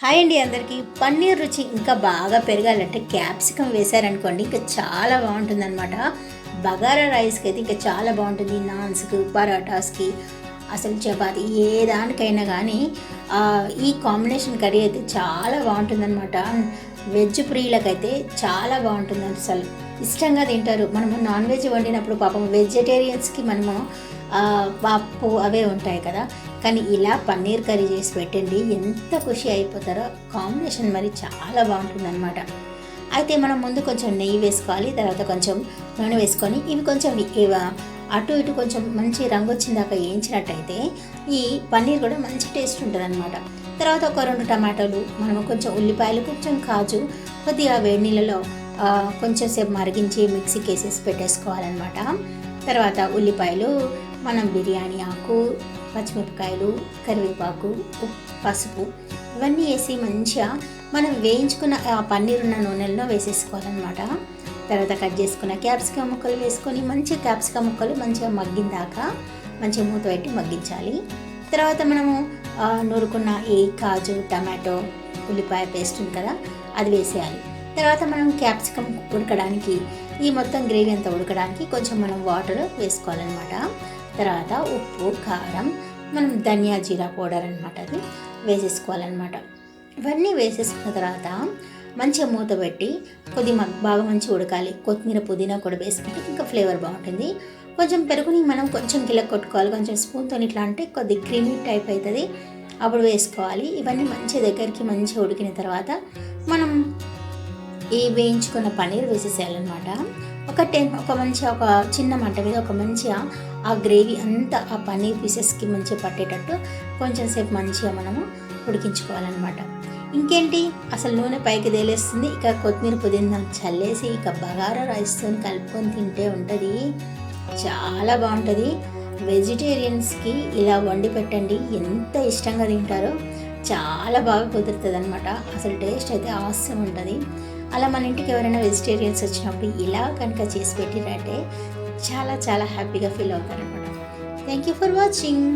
Hi అండి అందరికీ. పన్నీర్ రుచి ఇంకా బాగా పెరగాలంటే క్యాప్సికం వేశారనుకోండి ఇంకా చాలా బాగుంటుందన్నమాట. బగారా రైస్కి అయితే ఇంకా చాలా బాగుంటుంది. నాన్స్కి పరాటాస్కి అసలు చపాతి ఏ దానికైనా కానీ ఈ కాంబినేషన్ కర్రీ అయితే చాలా బాగుంటుందన్నమాట. వెజ్ ప్రియులకైతే చాలా బాగుంటుంది అసలు. ఇష్టంగా తింటారు. మనము నాన్ వెజ్ వండినప్పుడు పాపం వెజిటేరియన్స్కి మనము పప్పు అవే ఉంటాయి కదా. కానీ ఇలా పన్నీర్ కర్రీ చేసి పెట్టండి ఎంత ఖుషి అయిపోతారో కాంబినేషన్ మరి చాలా బాగుంటుంది అనమాట అయితే మనం ముందు కొంచెం నెయ్యి వేసుకోవాలి తర్వాత కొంచెం నూనె వేసుకొని ఇవి కొంచెం అటు ఇటు కొంచెం మంచి రంగు వచ్చిందాక వేయించినట్టయితే ఈ పన్నీర్ కూడా మంచి టేస్ట్ ఉంటుంది అనమాట తర్వాత ఒక రెండు టమాటాలు మనం కొంచెం ఉల్లిపాయలు కొంచెం కాజు కొద్దిగా వేడి నీళ్ళలో కొంచెం సేపు మరిగించి మిక్సీకి వేసేసి పెట్టేసుకోవాలన్నమాట. తర్వాత ఉల్లిపాయలు మనం బిర్యానీ ఆకు పచ్చిమిరపకాయలు కరివేపాకు పసుపు ఇవన్నీ వేసి మంచిగా మనం వేయించుకున్న ఆ పన్నీర్ ఉన్న నూనెల్లో వేసేసుకోవాలన్నమాట. తర్వాత కట్ చేసుకున్న క్యాప్సికమ్ ముక్కలు వేసుకొని మంచిగా క్యాప్సికమ్ ముక్కలు మంచిగా మగ్గిన దాకా మంచిగా మూత పెట్టి మగ్గించాలి. తర్వాత మనము నూరుకున్న ఈ కాజు టమాటో ఉల్లిపాయ పేస్ట్ ఉంది కదా అది వేసేయాలి. తర్వాత మనం క్యాప్సికమ్ ఉడకడానికి ఈ మొత్తం గ్రేవీ అంతా ఉడకడానికి కొంచెం మనం వాటర్ వేసుకోవాలన్నమాట. తర్వాత ఉప్పు కారం మనం ధనియా జీరా పౌడర్ అనమాట అది వేసేసుకోవాలన్నమాట. ఇవన్నీ వేసేసుకున్న తర్వాత మంచిగా మూత పెట్టి కొద్ది బాగా మంచిగా ఉడకాలి. కొత్తిమీర పుదీనా కూడా వేసుకుంటే ఇంకా ఫ్లేవర్ బాగుంటుంది. కొంచెం పెరుగుని మనం కొంచెం గిల్ల కొట్టుకోవాలి. కొంచెం స్పూన్తో ఇట్లా అంటే కొద్ది క్రీమీ టైప్ అవుతుంది అప్పుడు వేసుకోవాలి. ఇవన్నీ మంచి దగ్గరికి మంచిగా ఉడికిన తర్వాత మనం ఈ వేయించుకున్న పన్నీర్ వేసేసేయాలన్నమాట. ఒక టెన్ ఒక మంచి ఒక చిన్న మంట మీద ఒక మంచిగా ఆ గ్రేవీ అంతా ఆ పన్నీర్ పీసెస్కి మంచిగా పట్టేటట్టు కొంచెం సేపు మంచిగా మనము ఉడికించుకోవాలన్నమాట. ఇంకేంటి? అసలు నూనె పైకి తేలేస్తుంది. ఇక కొత్తిమీర పుదీనా చల్లేసి ఇక బగారా రైస్తో కలుపుకొని తింటే ఉంటుంది. చాలా బాగుంటుంది. వెజిటేరియన్స్కి ఇలా వండి పెట్టండి. ఎంత ఇష్టంగా తింటారో చాలా బాగా కుదురుతుంది అనమాట అసలు టేస్ట్ అయితే అవసరం ఉంటుంది. అలా మన ఇంటికి ఎవరైనా వెజిటేరియన్స్ వచ్చినప్పుడు ఇలా కనుక చేసి పెట్టిరంటే చాలా చాలా హ్యాపీగా ఫీల్ అవుతారనమాట థ్యాంక్ యూ ఫర్ వాచింగ్